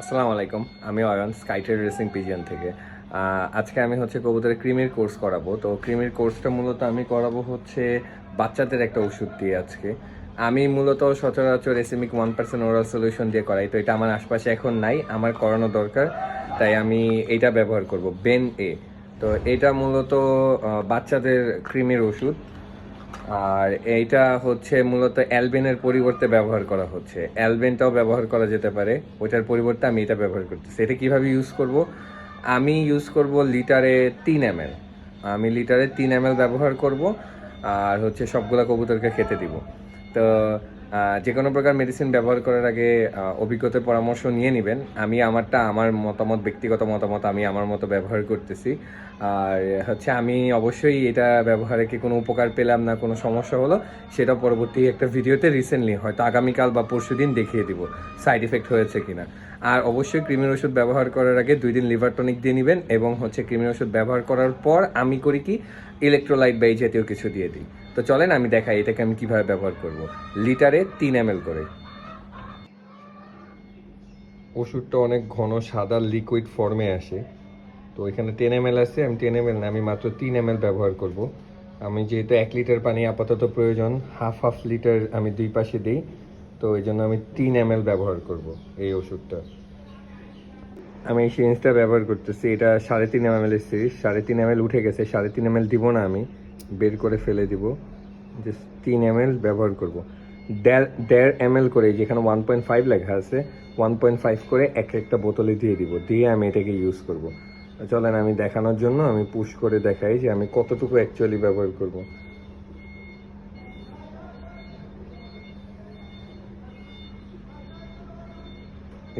আসসালামু আলাইকুম আমি অয়ন স্কাইটের রেসিং পিজিয়ন থেকে। আজকে আমি হচ্ছে কবুতরের ক্রিমের কোর্স করাবো। তো ক্রিমের কোর্সটা মূলত আমি করাবো হচ্ছে বাচ্চাদের একটা ওষুধ দিয়ে আজকে। আমি মূলত সচরাচর এসিমিক ওয়ান পার্সেন্ট ওরাল সলিউশন দিয়ে করাই। তো এটা আমার আশপাশে এখন নাই, আমার করানো দরকার। তাই আমি এটা ব্যবহার করব বেন এ তো এটা মূলত বাচ্চাদের ক্রিমের ওষুধ। আর এইটা হচ্ছে মূলত অ্যালবেনের পরিবর্তে ব্যবহার করা হচ্ছে। অ্যালবেনটাও ব্যবহার করা যেতে পারে, ওইটার পরিবর্তে আমি এটা ব্যবহার করতেছি। এটা কীভাবে ইউজ করব? আমি ইউজ করব লিটারে তিন এম আমি লিটারে তিন এম ব্যবহার করব, আর হচ্ছে সবগুলা কবুতরকে খেতে দিব। তো যে কোনো প্রকার মেডিসিন ব্যবহার করার আগে অভিজ্ঞতার পরামর্শ নিয়ে নেবেন। আমি আমারটা, আমার মতামত, ব্যক্তিগত মতামত আমি আমার মতো ব্যবহার করতেছি। আর হচ্ছে আমি অবশ্যই এটা ব্যবহারে কি কোনো উপকার পেলাম না, কোনো সমস্যা হলো, সেটা পরবর্তী একটা ভিডিওতে রিসেন্টলি হয়তো আগামীকাল বা পরশুদিন দেখিয়ে দিব সাইড এফেক্ট হয়েছে কিনা। আর অবশ্যই ক্রিমির ওষুধ ব্যবহার করার আগে দুই দিন লিভার টনিক দিয়ে নেবেন এবং হচ্ছে ক্রিমির ওষুধ ব্যবহার করার পর আমি করি কি ইলেকট্রোলাইট বা এই জাতীয় কিছু দিয়ে দিই। তো চলেন আমি দেখাই এটাকে আমি কীভাবে ব্যবহার করব। লিটারে তিন এম করে। ওষুধটা অনেক ঘন, সাদা লিকুইড ফর্মে আসে। তো এখানে টেন এম এল আছে, আমি টেন এম না, আমি মাত্র তিন এম ব্যবহার করব। আমি যেহেতু এক লিটার পানি আপাতত প্রয়োজন হাফ হাফ লিটার আমি দুই পাশে দিই, তো এই জন্য আমি তিন এম ব্যবহার করব এই ওষুধটা। আমি এই সিরিঞ্জটা ব্যবহার করতেছি, এটা সাড়ে তিন এম এর সিরিজ সাড়ে তিন এম উঠে গেছে, সাড়ে তিন এম দিব না আমি। বের করে ফেলে দিব জাস্ট তিন এম ব্যবহার করব। দেড় দেড় এম করে যেখানে ওয়ান পয়েন্ট ফাইভ লেখা আছে ওয়ান পয়েন্ট ফাইভ করে এক একটা বোতলে দিয়ে দিব, দিয়ে আমি এটাকে ইউজ করব। চলেন আমি দেখানোর জন্য আমি পুশ করে দেখাই যে আমি কতটুকু অ্যাকচুয়ালি ব্যবহার করব।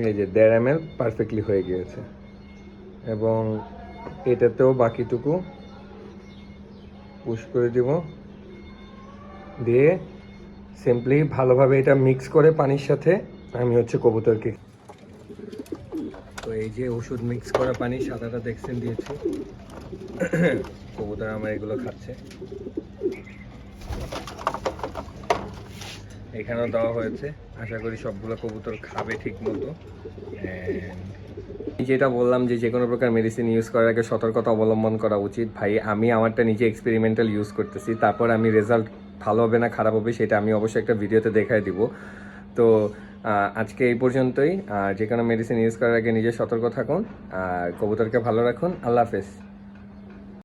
এই যে দেড় এম পারফেক্টলি হয়ে গিয়েছে। এবং এটাতেও বাকিটুকু পুশ করে দিব। দিয়ে সিম্পলি ভালোভাবে এটা মিক্স করে পানির সাথে আমি হচ্ছে কবুতরকে তো এই যে ওষুধ মিক্স করা পানি সাদাটা দেখছেন দিয়েছি। কবুতর আমার এগুলো খাচ্ছে। এখানেও দেওয়া হয়েছে। আশা করি সবগুলো কবুতর খাবে ঠিক মতো যেটা বললাম যে যে কোনো প্রকার মেডিসিন ইউজ করার আগে সতর্কতা অবলম্বন করা উচিত। ভাই, আমি আমারটা নিজে এক্সপেরিমেন্টাল ইউজ করতেছি। তারপর আমি রেজাল্ট ভালো হবে না খারাপ হবে সেটা আমি অবশ্যই একটা ভিডিওতে দেখাই দিব। তো আজকে এই পর্যন্তই। আর যে কোনো মেডিসিন ইউজ করার আগে নিজে সতর্ক থাকুন। আর কবুতরকে ভালো রাখুন। আল্লাহ হাফেজ।